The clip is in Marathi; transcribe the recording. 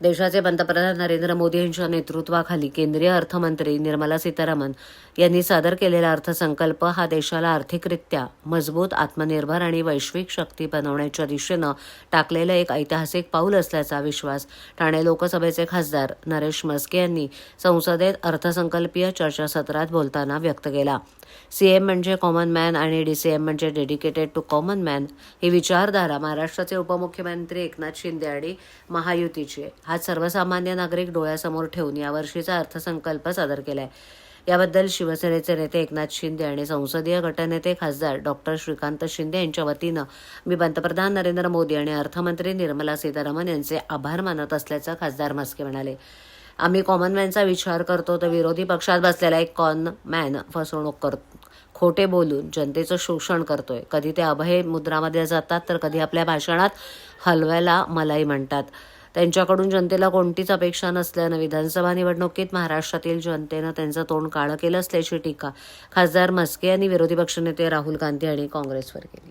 देशाचे पंतप्रधान नरेंद्र मोदी यांच्या नेतृत्वाखाली केंद्रीय अर्थमंत्री निर्मला सीतारामन यांनी सादर केलेला अर्थसंकल्प हा देशाला आर्थिकरित्या मजबूत आत्मनिर्भर आणि वैश्विक शक्ती बनवण्याच्या दिशेनं टाकलेलं एक ऐतिहासिक पाऊल असल्याचा विश्वास ठाणे लोकसभेचे खासदार नरेश मस्के यांनी संसदेत अर्थसंकल्पीय चर्चासत्रात बोलताना व्यक्त केला सीएम म्हणजे कॉमन मॅन आणि डीसीएम म्हणजे डेडिकेटेड टू कॉमन मॅन ही विचारधारा महाराष्ट्राचे उपमुख्यमंत्री एकनाथ शिंदे आणि महायुतीची आहे. आज सर्वसामान्य नागरिक डोळ्यासमोर ठेवून यावर्षीचा अर्थसंकल्प सादर केलाय. याबद्दल शिवसेनेचे नेते एकनाथ शिंदे आणि संसदीय गटनेते खासदार डॉक्टर श्रीकांत शिंदे यांच्या वतीनं मी पंतप्रधान नरेंद्र मोदी आणि अर्थमंत्री निर्मला सीतारामन यांचे आभार मानत असल्याचं खासदार म्हस्के म्हणाले. आम्ही कॉमनमॅनचा विचार करतो तर विरोधी पक्षात बसलेला एक कॉन मॅन फसवणूक करतो खोटे बोलून जनतेचं शोषण करतोय. कधी ते अभय मुद्रामध्ये जातात तर कधी आपल्या भाषणात हलव्याला मलाई म्हणतात. त्यांच्याकडून जनतेला कोणतीच अपेक्षा नसल्यानं विधानसभा निवडणुकीत महाराष्ट्रातील जनतेनं त्यांचं तोंड काळं केलं असल्याची टीका खासदार मस्के यांनी विरोधी पक्षनेते राहुल गांधी आणि काँग्रेसवर केली.